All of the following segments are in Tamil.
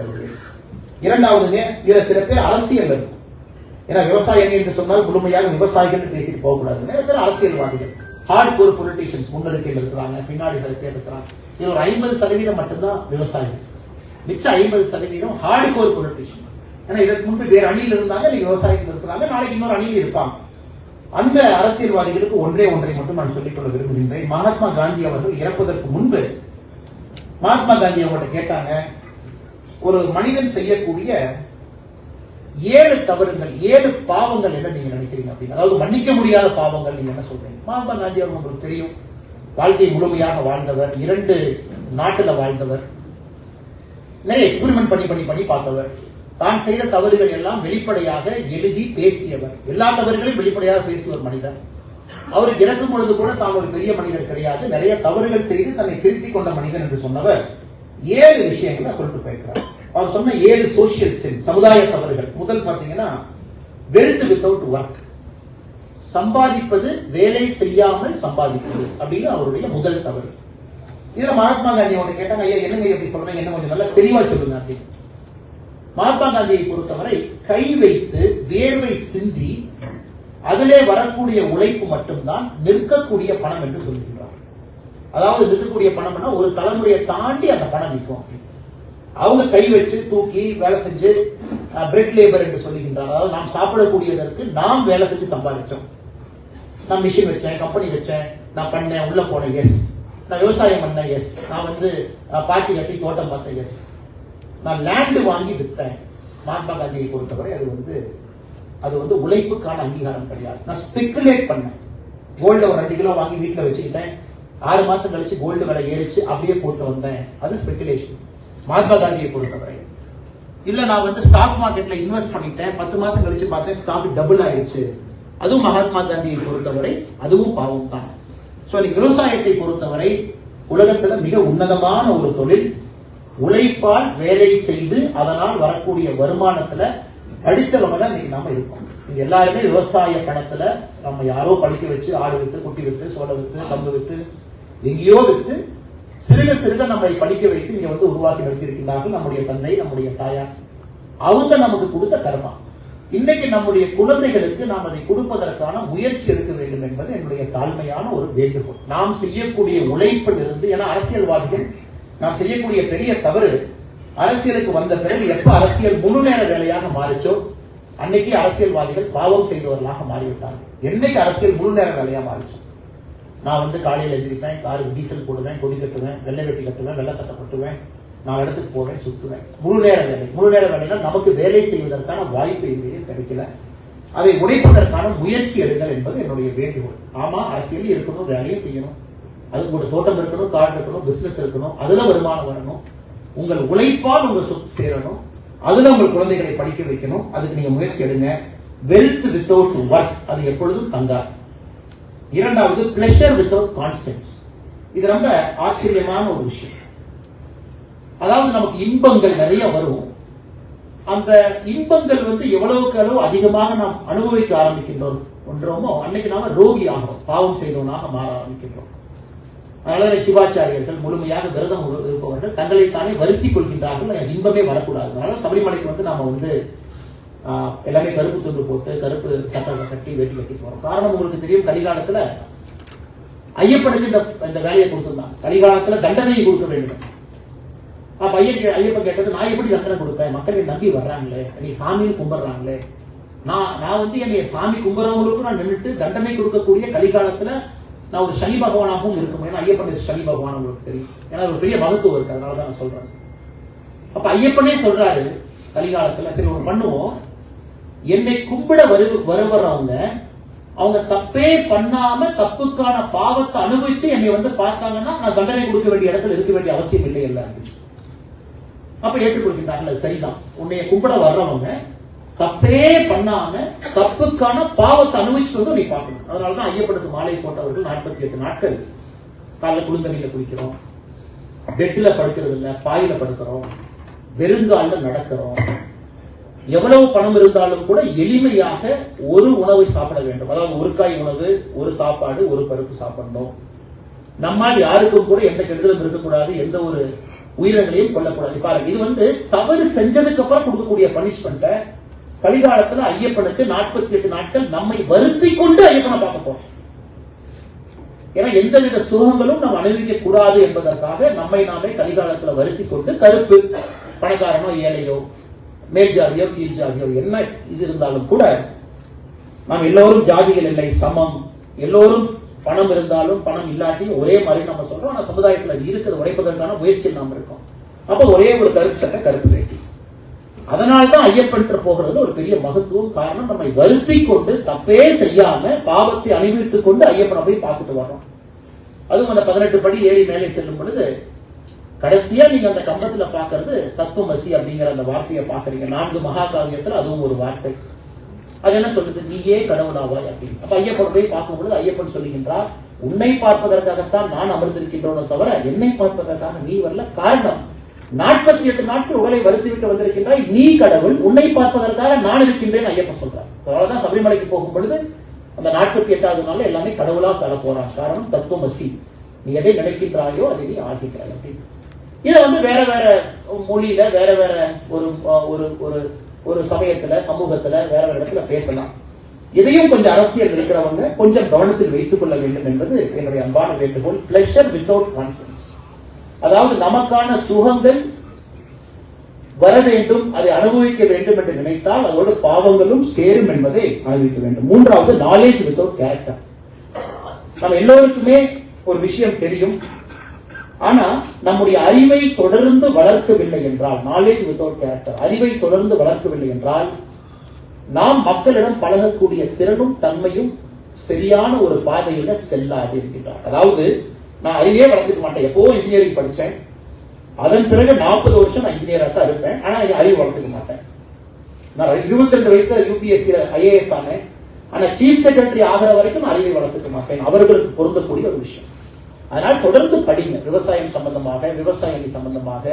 தருகிறேன் இரண்டாவதுங்க இதுல சில பேர் அரசியல் இருக்கும் ஏன்னா விவசாயம் என்று சொன்னால் முழுமையாக விவசாயிகள் பேசிட்டு போகக்கூடாது. நிறைய பேர் அரசியல்வாதிகள். ஹார்ட் கோர் பொலிட்டீஷியன்ஸ் முன்னெடுக்கையில் இருக்கிறாங்க பின்னாடி சில பேர் இருக்கிறாங்க. இது ஒரு ஐம்பது சதவீதம் மட்டும்தான் விவசாயிகள். மிச்சம் ஐம்பது சதவீதம் ஹார்ட் கோர் பொலிட்டீஷியன் ஏன்னா இதற்கு முன்பு வேறு அணியில் இருந்தாங்க இல்லை விவசாயிகள் இருக்கிறாங்க நாளைக்கு இன்னொரு அணியில் இருப்பாங்க. அந்த அரசியல்வாதிகளுக்கு ஒன்றே ஒன்றை மட்டும் நான் சொல்லிக்கொள்ள விரும்புகின்றேன். மகாத்மா காந்தி அவர்கள் இறப்பதற்கு முன்பு மகாத்மா காந்தி அவர்கிட்ட கேட்டாங்க ஒரு மனிதன் செய்யக்கூடிய ஏழு தவறுகள் ஏழு பாவங்கள் என்ன நீங்க நினைக்கிறீங்க அப்படின்னு? அதாவது மன்னிக்க முடியாத பாவங்கள் நீங்க என்ன சொல்றீங்க? மகாத்மா காந்தி அவர் உங்களுக்கு தெரியும். வாழ்க்கை முழுமையாக வாழ்ந்தவர் இரண்டு நாட்டுல வாழ்ந்தவர். நிறைய எக்ஸ்பெரிமெண்ட் பண்ணி பண்ணி பண்ணி பார்த்தவர். தான் செய்த தவறுகள் எல்லாம் வெளிப்படையாக எழுதி பேசியவர். எல்லா தவறுகளையும் வெளிப்படையாக பேசுவர் மனிதர். அவர் இறக்கும் பொழுது கூட தான் ஒரு பெரிய மனிதர் கிடையாது. நிறைய தவறுகள் செய்து தன்னை திருத்திக் கொண்ட மனிதன் என்று சொன்னவர். ஏழு விஷயங்களை சொல்லிட்டு போயிருக்கிறார். அவர் சொன்ன ஏழு சோசியல் சென்ஸ் சமுதாய தவறுகள். முதல் பார்த்தீங்கன்னா வெல்த் வித்தவுட் ஒர்க் சம்பாதிப்பது வேலை செய்யாமல் சம்பாதிப்பது அப்படின்னு அவருடைய முதல் தவறு. இதுல மகாத்மா காந்தி ஒன்று கேட்டாங்க ஐயா என்னங்க இப்படி சொல்றேன் என்ன கொஞ்சம் நல்லா தெளிவா சொல்லுங்க அப்படின்னு. மகாத்மா காந்தியை பொறுத்தவரை கை வைத்து வேர்வை சிந்தி அதிலே வரக்கூடிய உழைப்பு மட்டும்தான் நிற்கக்கூடிய பணம் என்று சொல்லுகிறார் அதாவது நிற்கக்கூடிய பணம்னா ஒரு தலைமுறையை தாண்டி அந்த பணம் நிற்கும் அவங்க கை வச்சு தூக்கி வேலை செஞ்சு பிரெட் லேபர் என்று சொல்லுகின்றார் அதாவது நாம் சாப்பிடக்கூடியதற்கு நாம் வேலை செஞ்சு சம்பாதிச்சோம். நான் மிஷின் வச்சேன் கம்பெனி வச்சேன் நான் பண்ணேன் உள்ள போனேன் எஸ் நான் விவசாயம் பண்ணேன் எஸ் நான் வந்து பாட்டி கட்டி தோட்டம் பார்த்தேன் எஸ் நான் லேண்டு வாங்கி வித்தேன். மகாத்மா காந்தியை பொறுத்தவரை அது வந்து அது வந்து உழைப்புக்கான அங்கீகாரம் கிடையாது. நான் ஸ்பெகுலேட் பண்ணேன். கோல்டு ஒரு ரெண்டு கிலோ வாங்கி வீட்டில் வச்சுக்கிட்டேன். ஆறு மாசம் கழிச்சு கோல்டு விலை ஏறிச்சு அப்படியே போட்டு வந்தேன். அது ஸ்பெகுலேஷன் மகாத்மா காந்தியை பொறுத்தவரை இல்ல நான் வந்து ஸ்டாக் மார்க்கெட்ல இன்வெஸ்ட் பண்ணிட்டேன். பத்து மாசம் கழிச்சு பார்த்தேன் ஸ்டாக் டபுள் ஆயிடுச்சு. அதுவும் மகாத்மா காந்தியை பொறுத்தவரை அதுவும் பாவம் தான். சோ இன்னைக்கு விவசாயத்தை பொறுத்தவரை உலகத்துல மிக உன்னதமான ஒரு தொழில் உழைப்பால் வேலை செய்து அதனால் வரக்கூடிய வருமானத்துல படிச்சவங்க தான் இன்னைக்கு நாம இருக்கோம். இது எல்லாருமே விவசாய பணத்துல நம்ம யாரோ படிக்க வச்சு ஆடு வித்து குட்டி வித்து சோழ வித்து கம்பு வித்து எங்கேயோ வித்து சிறுக சிறுக நம்மை படிக்க வைத்து இங்க வந்து உருவாக்கி வைத்திருக்கிறார்கள் நம்முடைய தந்தை நம்முடைய தாயார். அவங்க நமக்கு கொடுத்த கர்மா. இன்னைக்கு நம்முடைய குழந்தைகளுக்கு நாம் அதை கொடுப்பதற்கான முயற்சி எடுக்க வேண்டும் என்பது என்னுடைய தாழ்மையான ஒரு வேண்டுகோள். நாம் செய்யக்கூடிய உழைப்பில் இருந்து ஏன்னா அரசியல்வாதிகள் நாம் செய்யக்கூடிய பெரிய தவறு அரசியலுக்கு வந்த பிறகு எப்ப அரசியல் முழு நேர வேலையாக மாறிச்சோ அன்னைக்கு அரசியல்வாதிகள் பாவம் செய்தவர்களாக மாறிவிட்டார்கள். என்னைக்கு அரசியல் முழு நேர வேலையா மாறிச்சோம் நான் வந்து காலையில் எழுந்திரிப்பேன் காருக்கு டீசல் போடுவேன் கொடி கட்டுவேன் வெள்ளை வெட்டி கட்டுவேன் வெள்ளை சட்டை கட்டுவேன் நான் இடத்துக்கு போவேன் சுற்றுவேன் முழு நேர வேலை. முழு நேர வேலைனா நமக்கு வேலை செய்வதற்கான வாய்ப்பு எங்கேயும் கிடைக்கல. அதை உடைப்பதற்கான முயற்சி எடுங்கள் என்பது என்னுடைய வேண்டுகோள். ஆமா அரசியல் இருக்கணும் வேலையை செய்யணும். அது கூட தோட்டம் இருக்கணும் காடு இருக்கணும் பிசினஸ் இருக்கணும் அதுல வருமானம் வரணும். உங்கள் உழைப்பால் உங்கள் சொத்து சேரணும். அதுல உங்கள் குழந்தைகளை படிக்க வைக்கணும். அதுக்கு நீங்க முயற்சி எடுங்க. வெல்த் வித்தவுட் ஒர்க் அது எப்பொழுதும் தங்காது. இரண்டாவது பிளஷர் வித்தவுட் கான்சென்ஸ் இது ரொம்ப ஆச்சரியமான ஒரு விஷயம். அதாவது நமக்கு இன்பங்கள் நிறைய வரும். அந்த இன்பங்கள் வந்து எவ்வளவுக்கு அளவு அதிகமாக நாம் அனுபவிக்க ஆரம்பிக்கின்றோம் ஒன்றோமோ அன்னைக்கு நாம ரோகி ஆகிறோம் பாவம் செய்தவனாக மாற ஆரம்பிக்கின்றோம். அதனால சிவாச்சாரியர்கள் முழுமையாக விரதம் இருப்பவர்கள் தங்களை தானே வருத்திக் கொள்கின்றார்கள் இன்பமே வரக்கூடாது. அதனால சபரிமலைக்கு வந்து நாம வந்து எல்லாமே கருப்பு துண்டு போட்டு கருப்பு சட்டத்தை கட்டி வேட்டி கட்டி போறோம். காரணம் உங்களுக்கு தெரியும் கலிகாலத்துல ஐயப்பனுக்கு இந்த இந்த வேலையை கொடுத்துருந்தான். கலிகாலத்துல தண்டனையை கொடுக்க வேண்டும். அப்ப ஐயன் ஐயப்பன் கேட்டது நான் எப்படி தண்டனை கொடுப்பேன்? மக்கள் நம்பி வர்றாங்களே. நீ சாமின்னு கும்பிடுறாங்களே. நான் நான் வந்து என்னை சாமி கும்பிடுறவங்களுக்கும் நான் நின்றுட்டு தண்டனை கொடுக்கக்கூடிய கலிகாலத்துல நான் ஒரு சனி பகவானாகவும் இருக்கும் ஏன்னா ஐயப்பன் சனி பகவான் உங்களுக்கு தெரியும். ஏன்னா ஒரு பெரிய மகத்துவம் இருக்கு அதனால தான் நான் சொல்றேன். அப்ப ஐயப்பனே சொல்றாரு கலிகாலத்துல சரி ஒரு பண்ணுவோம். என்னை கும்பிட வரு வருவறவங்க அவங்க தப்பே பண்ணாம தப்புக்கான பாவத்தை அனுபவிச்சு என்னை வந்து பார்த்தாங்கன்னா நான் தண்டனை கொடுக்க வேண்டிய இடத்துல இருக்க வேண்டிய அவசியம் இல்லை எல்லாருக்கும் அப்ப ஏற்றுக்கொள்கின்றார்கள் சரிதான். உன்னைய கும்பிட வர்றவங்க தப்பே பண்ணாம தப்புக்கான பாவத்தை அனுபவிச்சுட்டு வந்து நீ பார்க்கணும். அதனாலதான் ஐயப்பனுக்கு மாலை போட்டவர்கள் நாற்பத்தி எட்டு நாட்கள். காலைல குளிந்தண்ணியில குளிக்கிறோம். பெட்ல படுக்கிறது இல்ல பாயில படுக்கிறோம். வெறுங்கால நடக்கிறோம். எவ்வளவு பணம் இருந்தாலும் கூட எளிமையாக ஒரு உணவை சாப்பிட வேண்டும். அதாவது ஒரு காய் உணவு ஒரு சாப்பாடு ஒரு பருப்பு சாப்பிடணும். நம்மால் யாருக்கும் கூட எந்த கெடுதலும் இருக்கக்கூடாது எந்த ஒரு உயிரினங்களையும் கொல்லக்கூடாது. பாருங்க இது வந்து தவறு செஞ்சதுக்கு அப்புறம் கொடுக்கக்கூடிய பனிஷ்மெண்ட்டை கலிகாலத்துல ஐயப்பனுக்கு நாற்பத்தி எட்டு நாட்கள் நம்மை வருத்தி கொண்டு ஐயப்பனை பார்க்க போறோம். ஏன்னா எந்தவித சுகங்களும் நாம் அனுபவிக்க கூடாது என்பதற்காக நம்மை நாமே கலிகாலத்துல வருத்தி கொண்டு கருப்பு பணக்காரனோ ஏழையோ மேல் ஜாதியோ கீழ் ஜாதியோ என்ன இது இருந்தாலும் கூட நாம் எல்லோரும் ஜாதிகள் இல்லை சமம். எல்லோரும் பணம் இருந்தாலும் பணம் இல்லாட்டி ஒரே மாதிரி நம்ம சொல்றோம். ஆனா சமுதாயத்துல இருக்கிறது உடைப்பதற்கான முயற்சியில் நாம் இருக்கோம். அப்ப ஒரே ஒரு கருப்பு சட்டை கருப்பு வேட்டி. அதனால்தான் ஐயப்பன் போகிறது ஒரு பெரிய மகத்துவம் காரணம். நம்மை வருத்தி கொண்டு தப்பே செய்யாம பாவத்தை அனுபவித்துக் கொண்டு ஐயப்பனை போய் பார்த்துட்டு வர்றோம். அதுவும் அந்த பதினெட்டு படி ஏழி மேலே செல்லும் பொழுது கடைசியா நீங்க அந்த கம்பத்துல பாக்குறது தத்துவமசி அப்படிங்கிற அந்த வார்த்தையை பாக்குறீங்க. நான்கு மகாகாவியத்துல அதுவும் ஒரு வார்த்தை. அது என்ன சொல்றது நீயே கடவுளாவாய் அப்படின்னு. அப்ப ஐயப்பன் போய் பார்க்கும் பொழுது ஐயப்பன் சொல்லுகின்றார் உன்னை பார்ப்பதற்காகத்தான் நான் அமர்ந்திருக்கின்றோனோ தவிர என்னை பார்ப்பதற்காக நீ வரல. காரணம் நாற்பத்தி எட்டு நாட்கள் உடலை வருத்திவிட்டு வந்திருக்கின்றாய். நீ கடவுள் உன்னை பார்ப்பதற்காக நான் இருக்கின்றேன் ஐயப்பன் சொல்றார். அதனாலதான் சபரிமலைக்கு போகும் பொழுது அந்த நாற்பத்தி எட்டாவது நாள் எல்லாமே கடவுளா பெற போறான் காரணம் தத்துவமசி நீ எதை நினைக்கின்றாயோ அதை நீ ஆகின்றாய் அப்படின்னு. இதை வந்து வேற வேற மொழியில வேற வேற ஒரு ஒரு ஒரு ஒரு சமயத்துல சமூகத்துல வேற வேற இடத்துல பேசலாம். இதையும் கொஞ்சம் அரசியல் இருக்கிறவங்க கொஞ்சம் கவனத்தில் வைத்துக் கொள்ள வேண்டும் என்பது என்னுடைய அன்பான வேண்டுகோள். பிளஷர் வித்தவுட் கான்சன்ஸ் அதாவது நமக்கான சுகங்கள் வர வேண்டும் அதை அனுபவிக்க வேண்டும் என்று நினைத்தால் அதோடு பாவங்களும் சேரும் என்பதை அனுபவிக்க வேண்டும். மூன்றாவது நாலேஜ் வித்தவுட் கேரக்டர் நம்ம எல்லோருக்குமே ஒரு விஷயம் தெரியும். ஆனா நம்முடைய அறிவை தொடர்ந்து வளர்க்கவில்லை என்றால் நாலேஜ் வித்தவுட் கேரக்டர் அறிவை தொடர்ந்து வளர்க்கவில்லை என்றால் நாம் மக்களிடம் பழகக்கூடிய திறனும் தன்மையும் சரியான ஒரு பாதையில செல்லாது இருக்கின்றார். அதாவது நான் அறிவே வளர்த்துக்க மாட்டேன். எப்போ இன்ஜினியரிங் படித்தேன் அதன் பிறகு நாற்பது வருஷம் நான் இன்ஜினியராக தான் இருப்பேன். ஆனால் அறிவு வளர்த்துக்க மாட்டேன். நான் இருபத்தி ரெண்டு வயசுல யூபிஎஸ்சியில் ஐஏஎஸ் ஆனேன். ஆனால் சீஃப் செக்ரட்டரி ஆகிற வரைக்கும் நான் அறிவை வளர்த்துக்க மாட்டேன். அவர்களுக்கு பொருந்தக்கூடிய ஒரு விஷயம். அதனால் தொடர்ந்து படிங்க. விவசாயம் சம்பந்தமாக விவசாயி சம்பந்தமாக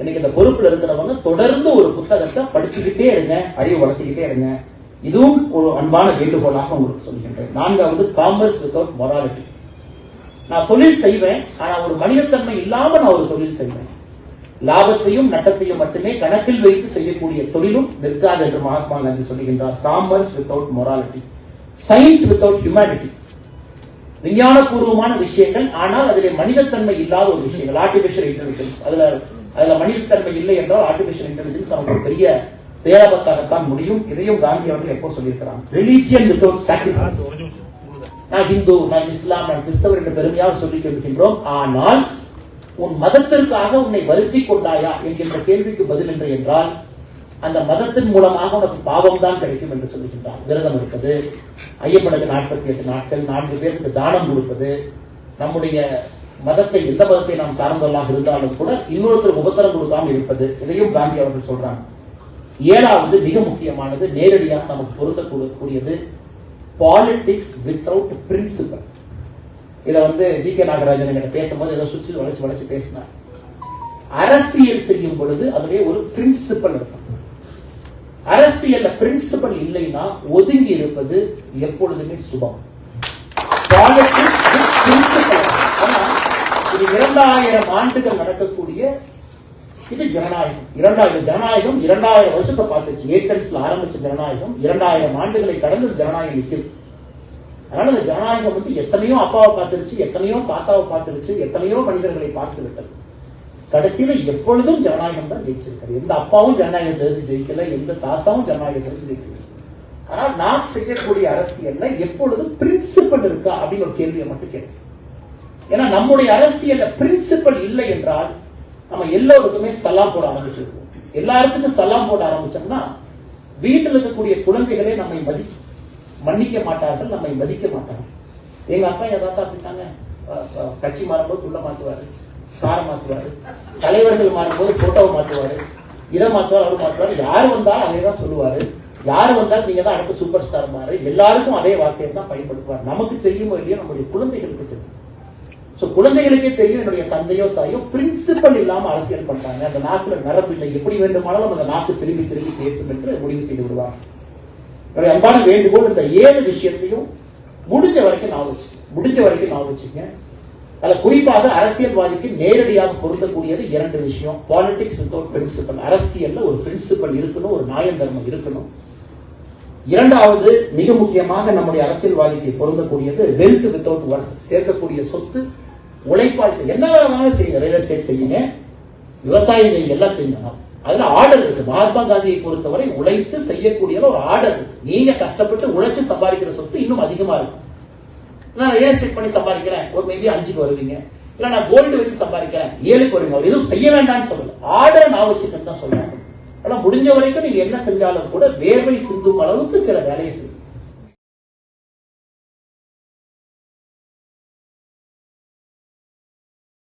இன்னைக்கு இந்த பொறுப்புல இருக்கிறவங்க தொடர்ந்து ஒரு புத்தகத்தை படிச்சுக்கிட்டே இருங்க அறிவு வளர்த்துக்கிட்டே இருங்க. இதுவும் ஒரு அன்பான வேண்டுகோளாக உங்களுக்கு சொல்கின்றேன். நான்காவது காமர்ஸ் வித்தவுட் மொராலிட்டி நான் தொழில் செய்வேன் ஆனா ஒரு மனிதத்தன்மை இல்லாம நான் ஒரு தொழில் செய்வேன். லாபத்தையும் நட்டத்தையும் மட்டுமே கணக்கில் வைத்து செய்யக்கூடிய தொழிலும் நிற்காது என்று மகாத்மா காந்தி சொல்லுகின்றார் commerce without morality science without humanity விஞ்ஞானபூர்வமான விஷயங்கள் ஆனால் அதிலே மனிதத்தன்மை இல்லாத ஒரு விஷயங்கள். ஆர்டிபிஷியல் இன்டெலிஜென்ஸ் அதுல அதுல மனிதத்தன்மை இல்லை என்றால் ஆர்டிபிஷியல் இன்டெலிஜென்ஸ் நமக்கு பெரிய பேராபத்தாகத்தான் முடியும். இதையும் காந்தி அவர்கள் எப்போ சொல்லியிருக்கிறாங்க ரிலீஜியன் வித்தவுட் சாக்ரிஃபைஸ் நான் இந்து நான் இஸ்லாம் நான் கிறிஸ்தவர் என்று பெருமையாக சொல்லிக் கொள்கின்றோம். ஆனால் உன் மதத்திற்காக உன்னை வருத்தி கொண்டாயா என்கின்ற கேள்விக்கு பதில் என்று என்றால் அந்த மதத்தின் மூலமாக உனக்கு பாவம் தான் கிடைக்கும் என்று சொல்லுகின்றார். விரதம் இருப்பது ஐயப்பனுக்கு நாற்பத்தி எட்டு நாட்கள் நான்கு பேருக்கு தானம் கொடுப்பது நம்முடைய மதத்தை எந்த மதத்தை நாம் சார்ந்தவர்களாக இருந்தாலும் கூட இன்னொருத்தர் உபத்தரம் கொடுக்காம இருப்பது இதையும் காந்தி அவர்கள் சொல்றாங்க. ஏழாவது மிக முக்கியமானது நேரடியாக நமக்கு பொருந்தக்கூடியது பாலிடிக்ஸ் வித்தவுட் பிரின்சிபல் இதை வந்து ஜி கே நாகராஜன் என்கிட்ட பேசும்போது ஏதோ சுற்றி வளைச்சு வளைச்சு பேசினார். அரசியல் செய்யும் பொழுது அதுலேயே ஒரு பிரின்சிபல் இருக்கும். அரசியல்ல பிரின்சிபல் இல்லைன்னா ஒதுங்கி இருப்பது எப்பொழுதுமே சுபம். இது இரண்டாயிரம் ஆண்டுகள் நடக்கக்கூடிய இது ஜனநாயகம். இரண்டாயிரம் ஜனநாயகம் இரண்டாயிரம் வருஷத்தை பார்த்துச்சு. ஏத்தன்ஸ்ல ஆரம்பிச்ச ஜனநாயகம் இரண்டாயிரம் ஆண்டுகளை கடந்து ஜனநாயகம் நிற்குது. அதனால இந்த ஜனநாயகம் வந்து எத்தனையோ அப்பாவை பார்த்துருச்சு எத்தனையோ தாத்தாவை பார்த்துருச்சு எத்தனையோ மனிதர்களை பார்த்து விட்டது. கடைசியில எப்பொழுதும் ஜனநாயகம் தான் ஜெயிச்சிருக்காரு எந்த அப்பாவும் ஜனநாயகம் ஜெயிக்கல எந்த தாத்தாவும் ஜனநாயகத்திலிருந்து ஜெயிக்கல. ஆனால் நாம் செய்யக்கூடிய அரசியல்ல எப்பொழுதும் பிரின்சிபல் இருக்கா அப்படின்னு ஒரு கேள்வியை மட்டும் கேட்கும் ஏன்னா நம்முடைய அரசியல்ல பிரின்சிபல் இல்லை என்றால் நம்ம எல்லோருக்குமே சலாம் போட ஆரம்பிச்சிருக்கோம். எல்லாருக்குமே சலாம் போட ஆரம்பிச்சோம்னா வீட்டில் இருக்கக்கூடிய குழந்தைகளே நம்மை மதி மன்னிக்க மாட்டார்கள் நம்மை மதிக்க மாட்டார்கள். எங்க அப்பா ஏதாவது அப்படித்தாங்க? கட்சி மாறும்போது உள்ள மாத்துவாரு. சாரை மாற்றுவார் தலைவர்கள் மாறும்போது போட்டோவை மாற்றுவார் இதை மாற்றுவார் அவர் மாற்றுவார் யார் வந்தாலும் அதே தான் சொல்லுவாரு. யார் வந்தாலும் நீங்க தான் அடுத்த சூப்பர் ஸ்டார் மாறு. எல்லாருக்கும் அதே வார்த்தையை தான் பயன்படுத்துவார். நமக்கு தெரியுமோ இல்லையோ நம்முடைய குழந்தைகளுக்கு தெரியும். ஸோ குழந்தைகளுக்கே தெரியும் என்னுடைய தந்தையோ தாயோ பிரின்சிபல் இல்லாம அரசியல் பண்றாங்க. அந்த நாக்குல நரம்பு இல்லை. எப்படி வேண்டுமானாலும் அந்த நாக்கு திரும்பி திரும்பி பேசும் என்று முடிவு செய்து விடுவார். என்னுடைய அன்பான வேண்டுகோள் இந்த ஏழு விஷயத்தையும் முடிஞ்ச வரைக்கும் நான் வச்சுக்கேன் முடிஞ்ச வரைக்கும் நான் வச்சுக்கேன் அதில் குறிப்பாக அரசியல்வாதிக்கு நேரடியாக பொருந்தக்கூடியது இரண்டு விஷயம். பாலிடிக்ஸ் வித்தவுட் பிரின்சிபல் அரசியல்ல ஒரு பிரின்சிபல் இருக்கணும் ஒரு நியாய தர்மம் இருக்கணும். இரண்டாவது மிக முக்கியமாக நம்முடைய அரசியல்வாதிக்கு பொருந்தக்கூடியது வெல்த் வித்தவுட் ஒர்க் சேர்க்கக்கூடிய சொத்து உழைப்பால் செய்ய என்ன வேணாலும் செய்யுங்க. ரியல் எஸ்டேட் செய்யுங்க. விவசாயம் செய்யுங்க. எல்லாம் செய்யுங்க. அதுல ஆர்டர் இருக்கு. மகாத்மா காந்தியை பொறுத்தவரை உழைத்து செய்யக்கூடிய ஒரு ஆர்டர் இருக்கு. நீங்க கஷ்டப்பட்டு உழைச்சு சம்பாதிக்கிற சொத்து இன்னும் அதிகமா இருக்கும் நான் ரியல் எஸ்டேட் பண்ணி சம்பாதிக்கிறேன். ஒரு மேபி அஞ்சுக்கு வருவீங்க. இல்ல நான் கோல்டு வச்சு சம்பாதிக்கிறேன். ஏழுக்கு வருவீங்க. அவர் எதுவும் செய்ய வேண்டாம்னு சொல்லல. ஆர்டர் நான் வச்சுக்கன்னு தான் சொல்றேன் ஆனா முடிஞ்ச வரைக்கும் நீங்க என்ன செஞ்சாலும் கூட வேர்வை சிந்தும் அளவுக்கு சில வேலையை செய்யும்